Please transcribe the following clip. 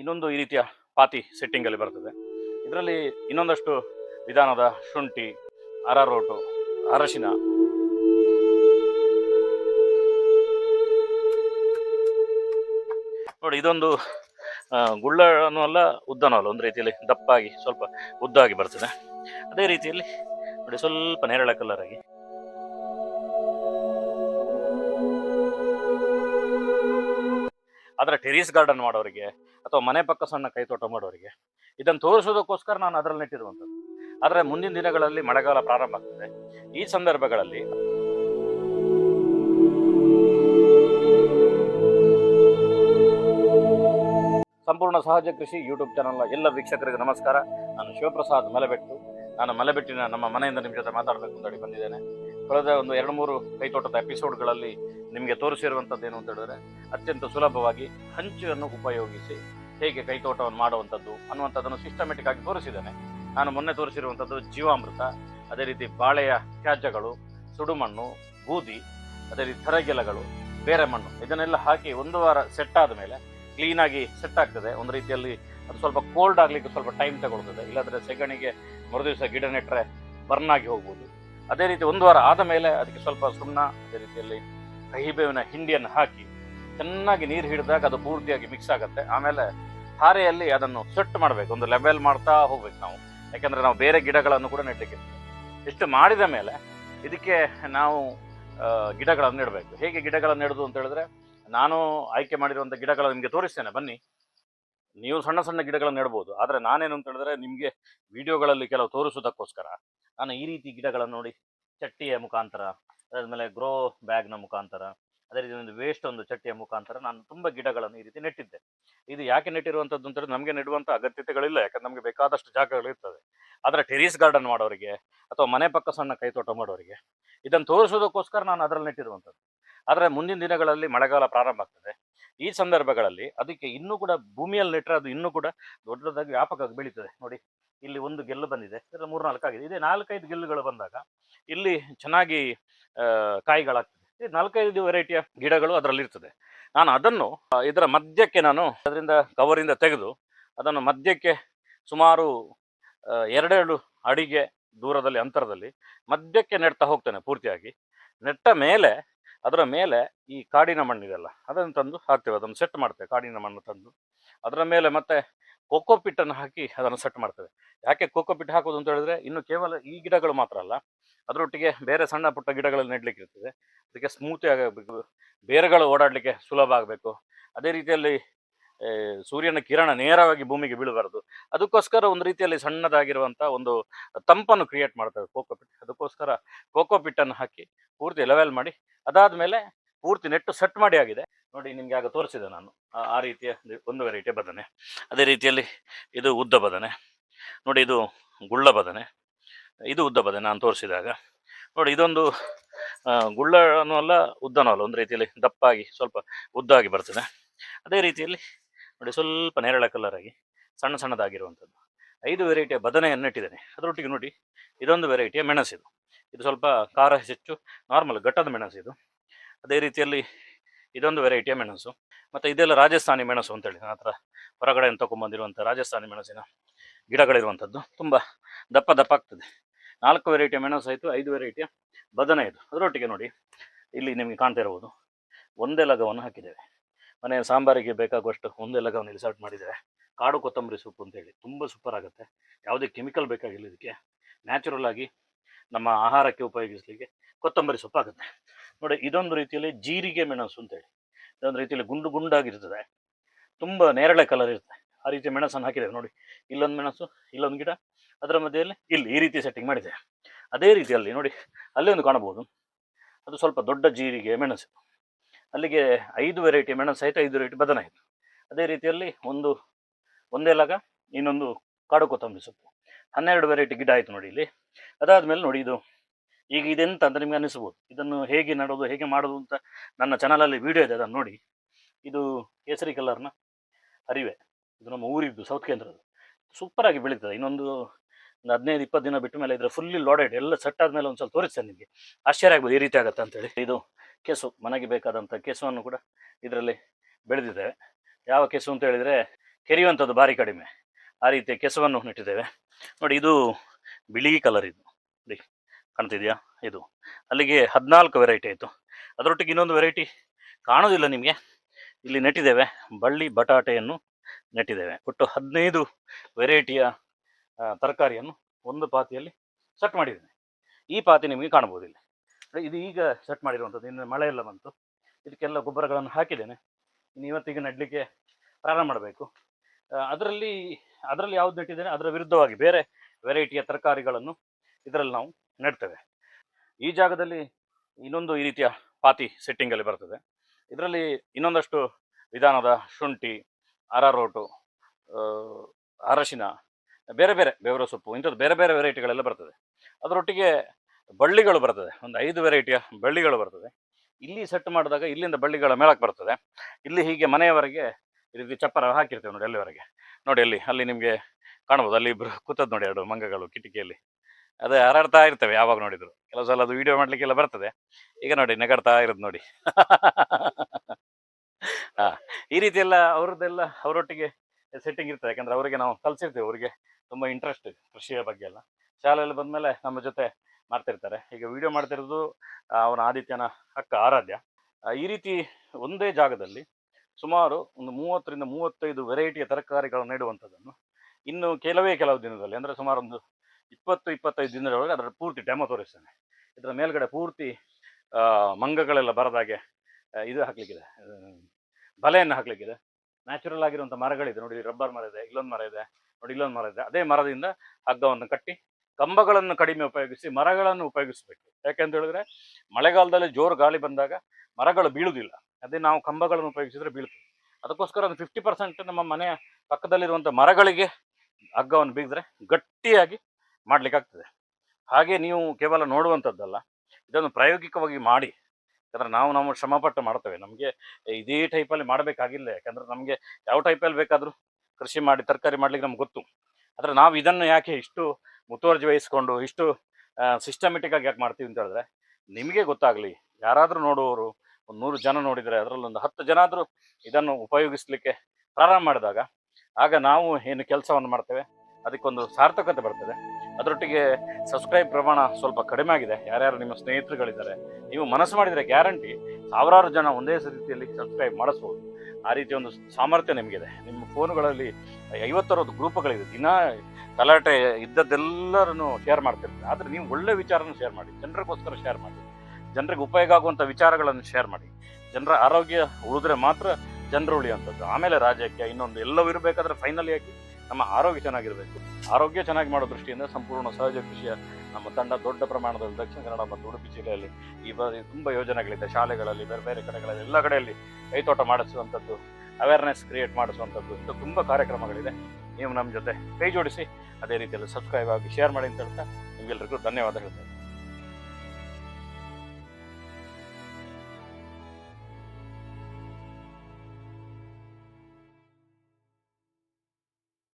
ಇನ್ನೊಂದು ಈ ರೀತಿಯ ಪಾತಿ ಸೆಟ್ಟಿಂಗಲ್ಲಿ ಬರ್ತದೆ. ಇದರಲ್ಲಿ ಇನ್ನೊಂದಷ್ಟು ವಿಧಾನದ ಶುಂಠಿ, ಅರಾರೋಟು, ಅರಶಿನ. ನೋಡಿ, ಇದೊಂದು ಗುಳ್ಳನೂ ಅಲ್ಲ, ಉದ್ದನೂ ಅಲ್ಲ, ಒಂದು ರೀತಿಯಲ್ಲಿ ದಪ್ಪಾಗಿ ಸ್ವಲ್ಪ ಉದ್ದಾಗಿ ಬರ್ತದೆ. ಅದೇ ರೀತಿಯಲ್ಲಿ, ನೋಡಿ, ಸ್ವಲ್ಪ ನೇರಳೆ ಕಲರ್ ಆಗಿ. ಅದರ ಟೆರೀಸ್ ಗಾರ್ಡನ್ ಮಾಡೋರಿಗೆ ಅಥವಾ ಮನೆ ಪಕ್ಕ ಸಣ್ಣ ಕೈತೋಟ ಮಾಡೋರಿಗೆ ಇದನ್ನು ತೋರಿಸೋದಕ್ಕೋಸ್ಕರ ನಾನು ಅದರಲ್ಲಿ ನೆಟ್ಟಿರುವಂಥದ್ದು. ಆದರೆ ಮುಂದಿನ ದಿನಗಳಲ್ಲಿ ಮಳೆಗಾಲ ಪ್ರಾರಂಭ ಆಗ್ತದೆ. ಈ ಸಂದರ್ಭಗಳಲ್ಲಿ ಸಂಪೂರ್ಣ ಸಹಜ ಕೃಷಿ ಯೂಟ್ಯೂಬ್ ಚಾನಲ್ನ ಎಲ್ಲ ವೀಕ್ಷಕರಿಗೆ ನಮಸ್ಕಾರ. ನಾನು ಶಿವಪ್ರಸಾದ್ ಮಲೆಬೆಟ್ಟು. ನಾನು ಮಲೆಬೆಟ್ಟಿನ ನಮ್ಮ ಮನೆಯಿಂದ ನಿಮ್ಮ ಜೊತೆ ಮಾತಾಡಬೇಕು ಅಂತ ಹೇಳಿ ಬಂದಿದ್ದೇನೆ. ಕಳೆದ ಒಂದು ಎರಡು ಮೂರು ಕೈತೋಟದ ಎಪಿಸೋಡ್ಗಳಲ್ಲಿ ನಿಮಗೆ ತೋರಿಸಿರುವಂಥದ್ದು ಏನು ಅಂತ ಹೇಳಿದ್ರೆ, ಅತ್ಯಂತ ಸುಲಭವಾಗಿ ಹಂಚನ್ನು ಉಪಯೋಗಿಸಿ ಹೇಗೆ ಕೈತೋಟವನ್ನು ಮಾಡುವಂಥದ್ದು ಅನ್ನುವಂಥದ್ದನ್ನು ಸಿಸ್ಟಮೆಟಿಕ್ ಆಗಿ ತೋರಿಸಿದ್ದೇನೆ. ನಾನು ಮೊನ್ನೆ ತೋರಿಸಿರುವಂಥದ್ದು ಜೀವಾಮೃತ, ಅದೇ ರೀತಿ ಬಾಳೆಯ ತ್ಯಾಜ್ಯಗಳು, ಸುಡುಮಣ್ಣು, ಬೂದಿ, ಅದೇ ರೀತಿ ತರಗೆಲಗಳು, ಬೇರೆ ಮಣ್ಣು, ಇದನ್ನೆಲ್ಲ ಹಾಕಿ ಒಂದು ವಾರ ಸೆಟ್ ಆದ ಮೇಲೆ ಕ್ಲೀನಾಗಿ ಸೆಟ್ ಆಗ್ತದೆ. ಒಂದು ರೀತಿಯಲ್ಲಿ ಅದು ಸ್ವಲ್ಪ ಕೋಲ್ಡ್ ಆಗಲಿಕ್ಕೆ ಸ್ವಲ್ಪ ಟೈಮ್ ತಗೊಳ್ತದೆ. ಇಲ್ಲಾಂದರೆ ಸೆಗಣಿಗೆ ಮರುದಿವಸ ಗಿಡ ನೆಟ್ಟರೆ ಬರ್ನ್ ಆಗಿ ಹೋಗ್ಬೋದು. ಅದೇ ರೀತಿ ಒಂದು ವಾರ ಆದ ಮೇಲೆ ಅದಕ್ಕೆ ಸ್ವಲ್ಪ ಸುಣ್ಣ, ಅದೇ ರೀತಿಯಲ್ಲಿ ಕಹಿಬೇವಿನ ಹಿಂಡಿಯನ್ನು ಹಾಕಿ ಚೆನ್ನಾಗಿ ನೀರು ಹಿಡಿದಾಗ ಅದು ಪೂರ್ತಿಯಾಗಿ ಮಿಕ್ಸ್ ಆಗುತ್ತೆ. ಆಮೇಲೆ ಹಾರೆಯಲ್ಲಿ ಅದನ್ನು ಸೆಟ್ ಮಾಡಬೇಕು, ಒಂದು ಲೆವೆಲ್ ಮಾಡ್ತಾ ಹೋಗ್ಬೇಕು ನಾವು. ಯಾಕಂದ್ರೆ ನಾವು ಬೇರೆ ಗಿಡಗಳನ್ನು ಕೂಡ ನೆಟ್ಟಲಿಕ್ಕೆ ಇಷ್ಟು. ಮಾಡಿದ ಮೇಲೆ ಇದಕ್ಕೆ ನಾವು ಗಿಡಗಳನ್ನು ನೆಡಬೇಕು. ಹೇಗೆ ಗಿಡಗಳನ್ನು ನೆಡೋದು ಅಂತ ಹೇಳಿದ್ರೆ, ನಾನು ಆಯ್ಕೆ ಮಾಡಿರುವಂಥ ಗಿಡಗಳನ್ನು ನಿಮಗೆ ತೋರಿಸ್ತೇನೆ. ಬನ್ನಿ. ನೀವು ಸಣ್ಣ ಸಣ್ಣ ಗಿಡಗಳನ್ನು ನೆಡ್ಬೋದು. ಆದರೆ ನಾನೇನು ಅಂತ ಹೇಳಿದ್ರೆ ನಿಮಗೆ ವಿಡಿಯೋಗಳಲ್ಲಿ ಕೆಲವು ತೋರಿಸೋದಕ್ಕೋಸ್ಕರ ನಾನು ಈ ರೀತಿ ಗಿಡಗಳನ್ನು ನೋಡಿ ಚಟ್ಟಿಯ ಮುಖಾಂತರ ಅದಾದಮೇಲೆ ಗ್ರೋ ಬ್ಯಾಗ್ನ ಮುಖಾಂತರ, ಅದೇ ರೀತಿ ಒಂದು ವೇಸ್ಟ್ ಒಂದು ಚಟ್ಟಿಯ ಮುಖಾಂತರ ನಾನು ತುಂಬ ಗಿಡಗಳನ್ನು ಈ ರೀತಿ ನೆಟ್ಟಿದ್ದೆ. ಇದು ಯಾಕೆ ನೆಟ್ಟಿರುವಂಥದ್ದು ಅಂತ ಹೇಳಿದ್ರೆ ನಮಗೆ ನೆಡುವಂಥ ಅಗತ್ಯತೆಗಳಿಲ್ಲ. ಯಾಕಂದ್ರೆ ನಮಗೆ ಬೇಕಾದಷ್ಟು ಜಾಗಗಳು ಇರ್ತದೆ ಆದರೆ ಟೆರೀಸ್ ಗಾರ್ಡನ್ ಮಾಡೋರಿಗೆ ಅಥವಾ ಮನೆ ಪಕ್ಕ ಸಣ್ಣ ಕೈತೋಟ ಮಾಡೋರಿಗೆ ಇದನ್ನು ತೋರಿಸೋದಕ್ಕೋಸ್ಕರ ನಾನು ಅದರಲ್ಲಿ ನೆಟ್ಟಿರುವಂಥದ್ದು ಆದರೆ ಮುಂದಿನ ದಿನಗಳಲ್ಲಿ ಮಳೆಗಾಲ ಪ್ರಾರಂಭ ಆಗ್ತದೆ. ಈ ಸಂದರ್ಭಗಳಲ್ಲಿ ಅದಕ್ಕೆ ಇನ್ನೂ ಕೂಡ ಭೂಮಿಯಲ್ಲಿ ನೆಟ್ಟರೆ ಅದು ಇನ್ನೂ ಕೂಡ ದೊಡ್ಡದಾಗಿ ವ್ಯಾಪಕವಾಗಿ ಬೆಳೀತದೆ. ನೋಡಿ, ಇಲ್ಲಿ ಒಂದು ಗೆಲ್ಲು ಬಂದಿದೆ. ಮೂರ್ನಾಲ್ಕು ಆಗಿದೆ. ಇದೇ ನಾಲ್ಕೈದು ಗೆಲ್ಲುಗಳು ಬಂದಾಗ ಇಲ್ಲಿ ಚೆನ್ನಾಗಿ ಕಾಯಿಗಳಾಗ್ತದೆ. ನಾಲ್ಕೈದು ವೆರೈಟಿಯ ಗಿಡಗಳು ಅದರಲ್ಲಿ ಇರ್ತದೆ. ನಾನು ಅದನ್ನು ಇದರ ಮಧ್ಯಕ್ಕೆ ನಾನು ಅದರಿಂದ ಕವರಿಂದ ತೆಗೆದು ಅದನ್ನು ಮಧ್ಯಕ್ಕೆ ಸುಮಾರು ಎರಡೆರಡು ಅಡಿಗೆ ದೂರದಲ್ಲಿ, ಅಂತರದಲ್ಲಿ ಮಧ್ಯಕ್ಕೆ ನೆಡ್ತಾ ಹೋಗ್ತೇನೆ ಪೂರ್ತಿಯಾಗಿ. ನೆಟ್ಟ ಮೇಲೆ ಅದರ ಮೇಲೆ ಈ ಕಾಡಿನ ಮಣ್ಣಿದೆಲ್ಲ ಅದನ್ನು ತಂದು ಹಾಕ್ತೇವೆ, ಅದನ್ನು ಸೆಟ್ ಮಾಡ್ತೇವೆ, ಕಾಡಿನ ಮಣ್ಣು ತಂದು. ಅದರ ಮೇಲೆ ಮತ್ತೆ ಕೊಕ್ಕೋ ಪಿಟ್ಟನ್ನು ಹಾಕಿ ಅದನ್ನು ಸೆಟ್ ಮಾಡ್ತೇವೆ. ಯಾಕೆ ಕೊಕ್ಕೋ ಪಿಟ್ ಹಾಕೋದು ಅಂತ ಹೇಳಿದ್ರೆ, ಇನ್ನು ಕೇವಲ ಈ ಗಿಡಗಳು ಮಾತ್ರ ಅಲ್ಲ, ಅದರೊಟ್ಟಿಗೆ ಬೇರೆ ಸಣ್ಣ ಪುಟ್ಟ ಗಿಡಗಳನ್ನು ನೆಡ್ಲಿಕ್ಕೆ ಇರ್ತದೆ. ಅದಕ್ಕೆ ಸ್ಮೂತಿ ಆಗಬೇಕು, ಬೇರುಗಳು ಓಡಾಡಲಿಕ್ಕೆ ಸುಲಭ ಆಗಬೇಕು. ಅದೇ ರೀತಿಯಲ್ಲಿ ಸೂರ್ಯನ ಕಿರಣ ನೇರವಾಗಿ ಭೂಮಿಗೆ ಬೀಳಬಾರದು. ಅದಕ್ಕೋಸ್ಕರ ಒಂದು ರೀತಿಯಲ್ಲಿ ಸಣ್ಣದಾಗಿರುವಂಥ ಒಂದು ತಂಪನ್ನು ಕ್ರಿಯೇಟ್ ಮಾಡ್ತೇವೆ ಕೋಕೋ ಪಿಟ್ ಅದಕ್ಕೋಸ್ಕರ ಕೋಕೋ ಪಿಟ್ಟನ್ನು ಹಾಕಿ ಪೂರ್ತಿ ಲೆವೆಲ್ ಮಾಡಿ ಅದಾದಮೇಲೆ ಪೂರ್ತಿ ನೆಟ್ಟು ಸೆಟ್ ಮಾಡಿ ಆಗಿದೆ. ನೋಡಿ, ನಿಮಗೆ ಆಗ ತೋರಿಸಿದೆ ನಾನು. ಆ- ರೀತಿಯ ಒಂದು ವೆರೈಟಿಯ ಬದನೆ. ಅದೇ ರೀತಿಯಲ್ಲಿ ಇದು ಉದ್ದ ಬದನೆ. ನೋಡಿ, ಇದು ಗುಳ್ಳ ಬದನೆ. ಇದು ಉದ್ದ ಬದನೆ ನಾನು ತೋರಿಸಿದಾಗ. ನೋಡಿ, ಇದೊಂದು ಗುಳ್ಳನೂ ಅಲ್ಲ, ಉದ್ದನೂ ಅಲ್ಲ. ಒಂದು ರೀತಿಯಲ್ಲಿ ದಪ್ಪಾಗಿ, ಸ್ವಲ್ಪ ಉದ್ದಾಗಿ ಬರ್ತದೆ. ಅದೇ ರೀತಿಯಲ್ಲಿ, ನೋಡಿ, ಸ್ವಲ್ಪ ನೇರಳೆ ಕಲರ್ ಆಗಿ, ಸಣ್ಣ ಸಣ್ಣದಾಗಿರುವಂಥದ್ದು. ಐದು ವೆರೈಟಿಯ ಬದನೆಯನ್ನು ಇಟ್ಟಿದ್ದೇನೆ ಅದರೊಟ್ಟಿಗೆ ನೋಡಿ, ಇದೊಂದು ವೆರೈಟಿಯ ಮೆಣಸಿದು. ಇದು ಸ್ವಲ್ಪ ಖಾರ ಹೆಚ್ಚು ನಾರ್ಮಲ್ ಘಟ್ಟದ ಮೆಣಸು ಇದು. ಅದೇ ರೀತಿಯಲ್ಲಿ ಇದೊಂದು ವೆರೈಟಿಯ ಮೆಣಸು. ಮತ್ತು ಇದೆಲ್ಲ ರಾಜಸ್ಥಾನಿ ಮೆಣಸು ಅಂತೇಳಿ ನನ್ನ ಹತ್ರ ಹೊರಗಡೆಯಿಂದ ತೊಗೊಂಬಂದಿರುವಂಥ ರಾಜಸ್ಥಾನಿ ಮೆಣಸಿನ ಗಿಡಗಳಿರುವಂಥದ್ದು. ತುಂಬ ದಪ್ಪ ದಪ್ಪ ಆಗ್ತದೆ. ನಾಲ್ಕು ವೆರೈಟಿಯ ಮೆಣಸು ಆಯಿತು, ಐದು ವೆರೈಟಿಯ ಬದನೆ ಇದು. ಅದರೊಟ್ಟಿಗೆ ನೋಡಿ, ಇಲ್ಲಿ ನಿಮಗೆ ಕಾಣ್ತಾ ಇರ್ಬೋದು ಒಂದೇ ಲಗವನ್ನು ಹಾಕಿದ್ದೇವೆ. ಮನೆಯ ಸಾಂಬಾರಿಗೆ ಬೇಕಾಗುವಷ್ಟು ಒಂದೇ ಲಗವನ್ನು ಇಲ್ಲಿ ಸರ್ಟ್ ಮಾಡಿದ್ದೇವೆ. ಕಾಡು ಕೊತ್ತಂಬರಿ ಸೊಪ್ಪು ಅಂತೇಳಿ, ತುಂಬ ಸೂಪರ್ ಆಗುತ್ತೆ. ಯಾವುದೇ ಕೆಮಿಕಲ್ ಬೇಕಾಗಿಲ್ಲ ಇದಕ್ಕೆ. ನ್ಯಾಚುರಲ್ ಆಗಿ ನಮ್ಮ ಆಹಾರಕ್ಕೆ ಉಪಯೋಗಿಸಲಿಕ್ಕೆ ಕೊತ್ತಂಬರಿ ಸೊಪ್ಪು ಆಗುತ್ತೆ ನೋಡಿ, ಇದೊಂದು ರೀತಿಯಲ್ಲಿ ಜೀರಿಗೆ ಮೆಣಸು ಅಂತೇಳಿ. ಇದೊಂದು ರೀತಿಯಲ್ಲಿ ಗುಂಡು ಗುಂಡಾಗಿರ್ತದೆ. ತುಂಬ ನೇರಳೆ ಕಲರ್ ಇರುತ್ತೆ. ಆ ರೀತಿ ಮೆಣಸನ್ನು ಹಾಕಿದ್ದೇವೆ. ನೋಡಿ, ಇಲ್ಲೊಂದು ಮೆಣಸು, ಇಲ್ಲೊಂದು ಗಿಡ. ಅದರ ಮಧ್ಯೆಯಲ್ಲಿ ಇಲ್ಲಿ ಈ ರೀತಿ ಸೆಟ್ಟಿಂಗ್ ಮಾಡಿದೆ ಅದೇ ರೀತಿಯಲ್ಲಿ ನೋಡಿ, ಅಲ್ಲೇ ಒಂದು ಕಾಣಬಹುದು. ಅದು ಸ್ವಲ್ಪ ದೊಡ್ಡ ಜೀರಿಗೆ ಮೆಣಸು. ಅಲ್ಲಿಗೆ ಐದು ವೆರೈಟಿ ಮೆಣಸು ಆಯಿತು ಐದು ವೆರೈಟಿ ಬದನಾಯಿತು ಅದೇ ರೀತಿಯಲ್ಲಿ ಒಂದು, ಒಂದೇ ಲಗ, ಇನ್ನೊಂದು ಕಾಡು ಕೊತ್ತಂಬರಿ ಸೊಪ್ಪು. ಹನ್ನೆರಡು ವೆರೈಟಿ ಗಿಡ ಆಯಿತು ನೋಡಿ ಇಲ್ಲಿ. ಅದಾದಮೇಲೆ ನೋಡಿ ಇದು. ಈಗ ಇದೆಂತ ಅಂತ ನಿಮ್ಗೆ ಅನಿಸ್ಬೋದು ಇದನ್ನು ಹೇಗೆ ನಡೋದು, ಹೇಗೆ ಮಾಡೋದು ಅಂತ ನನ್ನ ಚಾನಲಲ್ಲಿ ವಿಡಿಯೋ ಇದೆ ಅದನ್ನು ನೋಡಿ. ಇದು ಕೇಸರಿ ಕಲರ್ನ ಅರಿವೆ. ಇದು ನಮ್ಮ ಊರಿದ್ದು ಸೌತ್ ಕೇಂದ್ರದ್ದು ಸೂಪರಾಗಿ ಬೆಳೀತದೆ. ಇನ್ನೊಂದು ಒಂದು ಹದಿನೈದು, ಇಪ್ಪತ್ತು ದಿನ ಬಿಟ್ಟ ಮೇಲೆ ಇದ್ರೆ ಫುಲ್ಲಿ ಲೋಡೆಡ್ ಎಲ್ಲ ಸೆಟ್ ಆದಮೇಲೆ ಒಂದು ಸ್ವಲ್ಪ ತೋರಿಸ್ತೇನೆ ನಿಮಗೆ. ಆಶ್ಚರ್ಯ ಆಗ್ಬೋದು ಈ ರೀತಿ ಆಗುತ್ತೆ ಅಂತೇಳಿ ಇದು ಕೆಸು, ಮನೆಗೆ ಬೇಕಾದಂಥ ಕೆಸುವನ್ನು ಕೂಡ ಇದರಲ್ಲಿ ಬೆಳೆದಿದ್ದೇವೆ ಯಾವ ಕೆಸು ಅಂತ ಹೇಳಿದರೆ ಕೆರೆಯುವಂಥದ್ದು ಭಾರಿ ಕಡಿಮೆ. ಆ ರೀತಿಯ ಕೆಸವನ್ನು ನೆಟ್ಟಿದ್ದೇವೆ. ನೋಡಿ, ಇದು ಬಿಳಿ ಕಲರ್ ಇದು. ನೋಡಿ, ಕಾಣ್ತಿದೆಯಾ? ಇದು. ಅಲ್ಲಿಗೆ ಹದಿನಾಲ್ಕು ವೆರೈಟಿ ಆಯಿತು. ಅದರೊಟ್ಟಿಗೆ ಇನ್ನೊಂದು ವೆರೈಟಿ ಕಾಣೋದಿಲ್ಲ ನಿಮಗೆ. ಇಲ್ಲಿ ನೆಟ್ಟಿದ್ದೇವೆ. ಬಳ್ಳಿ ಬಟಾಟೆಯನ್ನು ನೆಟ್ಟಿದ್ದೇವೆ. ಒಟ್ಟು ಹದಿನೈದು ವೆರೈಟಿಯ ತರಕಾರಿಯನ್ನು ಒಂದು ಪಾತಿಯಲ್ಲಿ ಸೆಟ್ ಮಾಡಿದ್ದೇನೆ. ಈ ಪಾತಿ ನಿಮಗೆ ಕಾಣ್ಬೋದಿಲ್ಲ ಇದು ಈಗ ಸೆಟ್ ಮಾಡಿರುವಂಥದ್ದು. ಇನ್ನು ಮಳೆ ಎಲ್ಲ ಬಂತು. ಇದಕ್ಕೆಲ್ಲ ಗೊಬ್ಬರಗಳನ್ನು ಹಾಕಿದ್ದೇನೆ. ಇನ್ನು ಇವತ್ತಿಗೆ ನೆಡಲಿಕ್ಕೆ ಪ್ರಾರಂಭ ಮಾಡಬೇಕು. ಅದರಲ್ಲಿ ಅದರಲ್ಲಿ ಯಾವ್ದು ನೆಟ್ಟಿದ್ದೇನೆ? ಅದರ ವಿರುದ್ಧವಾಗಿ ಬೇರೆ ವೆರೈಟಿಯ ತರಕಾರಿಗಳನ್ನು ಇದರಲ್ಲಿ ನಾವು ನೆಡ್ತೇವೆ. ಈ ಜಾಗದಲ್ಲಿ ಇನ್ನೊಂದು ಈ ರೀತಿಯ ಪಾತಿ ಸೆಟ್ಟಿಂಗಲ್ಲಿ ಬರ್ತದೆ. ಇದರಲ್ಲಿ ಇನ್ನೊಂದಷ್ಟು ವಿಧಾನದ ಶುಂಠಿ, ಅರಾರೋಟು ಅರಶಿನ, ಬೇರೆ ಬೇರೆ ಬೇವರ ಸೊಪ್ಪು, ಇಂಥದ್ದು ಬೇರೆ ಬೇರೆ ವೆರೈಟಿಗಳೆಲ್ಲ ಬರ್ತದೆ. ಅದರೊಟ್ಟಿಗೆ ಬಳ್ಳಿಗಳು ಬರ್ತದೆ. ಒಂದು ಐದು ವೆರೈಟಿಯ ಬಳ್ಳಿಗಳು ಬರ್ತದೆ. ಇಲ್ಲಿ ಸೆಟ್ ಮಾಡಿದಾಗ ಇಲ್ಲಿಂದ ಬಳ್ಳಿಗಳ ಮೇಳಕ್ಕೆ ಬರ್ತದೆ. ಇಲ್ಲಿ ಹೀಗೆ ಮನೆಯವರೆಗೆ ಈ ರೀತಿ ಚಪ್ಪರ ಹಾಕಿರ್ತೇವೆ ನೋಡಿ ಅಲ್ಲಿವರೆಗೆ. ನೋಡಿ ಅಲ್ಲಿ ಅಲ್ಲಿ ನಿಮಗೆ ಕಾಣ್ಬೋದು ಅಲ್ಲಿ ಇಬ್ಬರು ಕೂತದ್ದು ನೋಡಿ ಎರಡು ಮಂಗಗಳು ಕಿಟಕಿಯಲ್ಲಿ. ಅದೇ ಹಾರಾಡ್ತಾ ಇರ್ತವೆ ಯಾವಾಗ ನೋಡಿದ್ರು. ಕೆಲವು ಸಲ ಅದು ವಿಡಿಯೋ ಮಾಡ್ಲಿಕ್ಕೆಲ್ಲ ಬರ್ತದೆ. ಈಗ ನೋಡಿ ನೆಗಡ್ತಾ ಇರೋದು ನೋಡಿ. ಹಾ, ಈ ರೀತಿ ಎಲ್ಲ ಅವ್ರದ್ದೆಲ್ಲ ಅವರೊಟ್ಟಿಗೆ ಸೆಟ್ಟಿಂಗ್ ಇರ್ತದೆ. ಯಾಕಂದ್ರೆ ಅವರಿಗೆ ನಾವು ಕಲ್ಸಿರ್ತೇವೆ. ಅವರಿಗೆ ತುಂಬಾ ಇಂಟ್ರೆಸ್ಟ್ ಕೃಷಿಯ ಬಗ್ಗೆ ಎಲ್ಲ. ಶಾಲೆಯಲ್ಲಿ ಬಂದಮೇಲೆ ನಮ್ಮ ಜೊತೆ ಮಾಡ್ತಿರ್ತಾರೆ. ಈಗ ವಿಡಿಯೋ ಮಾಡ್ತಿರೋದು ಅವನ ಆದಿತ್ಯನ ಅಕ್ಕ ಆರಾಧ್ಯ. ಈ ರೀತಿ ಒಂದೇ ಜಾಗದಲ್ಲಿ ಸುಮಾರು ಒಂದು ಮೂವತ್ತರಿಂದ ಮೂವತ್ತೈದು ವೆರೈಟಿಯ ತರಕಾರಿಗಳನ್ನು ನೆಡುವಂಥದ್ದನ್ನು ಇನ್ನು ಕೆಲವೇ ಕೆಲವು ದಿನದಲ್ಲಿ, ಅಂದರೆ ಸುಮಾರು ಒಂದು ಇಪ್ಪತ್ತು, ಇಪ್ಪತ್ತೈದು ದಿನದೊಳಗೆ ಅದರ ಪೂರ್ತಿ ಡೆಮೋ ತೋರಿಸ್ತೇನೆ. ಇದರ ಮೇಲ್ಗಡೆ ಪೂರ್ತಿ ಮಂಗಗಳೆಲ್ಲ ಬರದಾಗೆ ಇದು ಹಾಕ್ಲಿಕ್ಕಿದೆ. ಬಲೆಯನ್ನು ಹಾಕ್ಲಿಕ್ಕಿದೆ. ನ್ಯಾಚುರಲ್ ಆಗಿರುವಂಥ ಮರಗಳಿದೆ. ನೋಡಿ ರಬ್ಬರ್ ಮರ ಇದೆ, ಇಲ್ಲೊಂದು ಮರ ಇದೆ, ನೋಡಿ, ಇಲ್ಲೊಂದು ಮರ ಇದೆ. ಅದೇ ಮರದಿಂದ ಹಗ್ಗವನ್ನು ಕಟ್ಟಿ ಕಂಬಗಳನ್ನು ಕಡಿಮೆ ಉಪಯೋಗಿಸಿ ಮರಗಳನ್ನು ಉಪಯೋಗಿಸಬೇಕು. ಯಾಕೆಂತ ಹೇಳಿದ್ರೆ ಮಳೆಗಾಲದಲ್ಲಿ ಜೋರು ಗಾಳಿ ಬಂದಾಗ ಮರಗಳು ಬೀಳುವುದಿಲ್ಲ. ಅದೇ ನಾವು ಕಂಬಗಳನ್ನು ಉಪಯೋಗಿಸಿದ್ರೆ ಬೀಳ್ತದೆ. ಅದಕ್ಕೋಸ್ಕರ ಒಂದು ಫಿಫ್ಟಿ ಪರ್ಸೆಂಟ್ ನಮ್ಮ ಮನೆ ಪಕ್ಕದಲ್ಲಿರುವಂಥ ಮರಗಳಿಗೆ ಹಗ್ಗವನ್ನು ಬೀಗಿದ್ರೆ ಗಟ್ಟಿಯಾಗಿ ಮಾಡಲಿಕ್ಕಾಗ್ತದೆ. ಹಾಗೆ ನೀವು ಕೇವಲ ನೋಡುವಂಥದ್ದಲ್ಲ, ಇದನ್ನು ಪ್ರಾಯೋಗಿಕವಾಗಿ ಮಾಡಿ, ಯಾಕಂದ್ರೆ ನಾವು ನಮ್ಮ ಶ್ರಮಪಟ್ಟು ಮಾಡ್ತೇವೆ. ನಮಗೆ ಇದೇ ಟೈಪಲ್ಲಿ ಮಾಡಬೇಕಾಗಿಲ್ಲ, ಯಾಕಂದ್ರೆ ನಮಗೆ ಯಾವ ಟೈಪಲ್ಲಿ ಬೇಕಾದರೂ ಕೃಷಿ ಮಾಡಿ, ತರಕಾರಿ ಮಾಡ್ಲಿಕ್ಕೆ ನಮ್ಗೆ ಗೊತ್ತು. ಆದರೆ ನಾವು ಇದನ್ನು ಯಾಕೆ ಇಷ್ಟು ಮುತುವರ್ಜಿ ವಹಿಸ್ಕೊಂಡು, ಇಷ್ಟು ಸಿಸ್ಟಮೆಟಿಕ್ ಆಗಿ ಯಾಕೆ ಮಾಡ್ತೀವಿ ಅಂತ ಹೇಳಿದ್ರೆ, ನಿಮಗೆ ಗೊತ್ತಾಗಲಿ, ಯಾರಾದರೂ ನೋಡುವವರು ಒಂದು ನೂರು ಜನ ನೋಡಿದರೆ ಅದರಲ್ಲಿ ಒಂದು ಹತ್ತು ಜನ ಆದರೂ ಇದನ್ನು ಉಪಯೋಗಿಸ್ಲಿಕ್ಕೆ ಪ್ರಾರಂಭ ಮಾಡಿದಾಗ, ಆಗ ನಾವು ಏನು ಕೆಲಸವನ್ನು ಮಾಡ್ತೇವೆ? ಅದಕ್ಕೊಂದು ಸಾರ್ಥಕತೆ ಬರ್ತದೆ. ಅದರೊಟ್ಟಿಗೆ ಸಬ್ಸ್ಕ್ರೈಬ್ ಪ್ರಮಾಣ ಸ್ವಲ್ಪ ಕಡಿಮೆ ಆಗಿದೆ. ಯಾರ್ಯಾರು ನಿಮ್ಮ ಸ್ನೇಹಿತರುಗಳಿದ್ದಾರೆ, ನೀವು ಮನಸ್ಸು ಮಾಡಿದರೆ ಗ್ಯಾರಂಟಿ ಸಾವಿರಾರು ಜನ ಒಂದೇ ರೀತಿಯಲ್ಲಿ ಸಬ್ಸ್ಕ್ರೈಬ್ ಮಾಡಿಸ್ಬೋದು. ಆ ರೀತಿ ಒಂದು ಸಾಮರ್ಥ್ಯ ನಿಮಗಿದೆ. ನಿಮ್ಮ ಫೋನುಗಳಲ್ಲಿ ಐವತ್ತರದ್ದು ಗ್ರೂಪ್ಗಳಿದೆ. ದಿನ ತಲಾಟೆ ಇದ್ದದ್ದೆಲ್ಲರನ್ನು ಶೇರ್ ಮಾಡ್ತಿರ್ತಾರೆ. ಆದರೆ ನೀವು ಒಳ್ಳೆ ವಿಚಾರನ ಶೇರ್ ಮಾಡಿ. ಜನರಿಗೋಸ್ಕರ ಶೇರ್ ಮಾಡಿ. ಜನರಿಗೆ ಉಪಯೋಗ ಆಗುವಂಥ ವಿಚಾರಗಳನ್ನು ಶೇರ್ ಮಾಡಿ. ಜನರ ಆರೋಗ್ಯ ಉಳಿದ್ರೆ ಮಾತ್ರ ಜನರು ಉಳಿಯುವಂಥದ್ದು. ಆಮೇಲೆ ರಾಜ್ಯಕ್ಕೆ ಇನ್ನೊಂದು ಎಲ್ಲವೂ ಇರಬೇಕಾದ್ರೆ ಫೈನಲಿ ಆಗಿ ನಮ್ಮ ಆರೋಗ್ಯ ಚೆನ್ನಾಗಿರಬೇಕು. ಆರೋಗ್ಯ ಚೆನ್ನಾಗಿ ಮಾಡೋ ದೃಷ್ಟಿಯಿಂದ ಸಂಪೂರ್ಣ ಸಹಜ ಕೃಷಿಯ ನಮ್ಮ ತಂಡ ದೊಡ್ಡ ಪ್ರಮಾಣದಲ್ಲಿ ದಕ್ಷಿಣ ಕನ್ನಡ ಮತ್ತು ಉಡುಪಿ ಜಿಲ್ಲೆಯಲ್ಲಿ ಈ ಬಾರಿ ತುಂಬ ಯೋಜನೆಗಳಿದೆ. ಶಾಲೆಗಳಲ್ಲಿ, ಬೇರೆ ಬೇರೆ ಕಡೆಗಳಲ್ಲಿ, ಎಲ್ಲ ಕಡೆಯಲ್ಲಿ ಕೈತೋಟ ಮಾಡಿಸುವಂಥದ್ದು ಅವೇರ್ನೆಸ್ ಕ್ರಿಯೇಟ್ ಮಾಡಿಸುವಂಥದ್ದು ಇಂಥ ತುಂಬ ಕಾರ್ಯಕ್ರಮಗಳಿದೆ. ನೀವು ನಮ್ಮ ಜೊತೆ ಕೈ ಜೋಡಿಸಿ, ಅದೇ ರೀತಿಯಲ್ಲಿ ಸಬ್ಸ್ಕ್ರೈಬ್ ಆಗಿ ಶೇರ್ ಮಾಡಿ ಅಂತ ಹೇಳ್ತಾ ನಿಮಗೆಲ್ಲರಿಗೂ ಧನ್ಯವಾದ ಹೇಳ್ತೇನೆ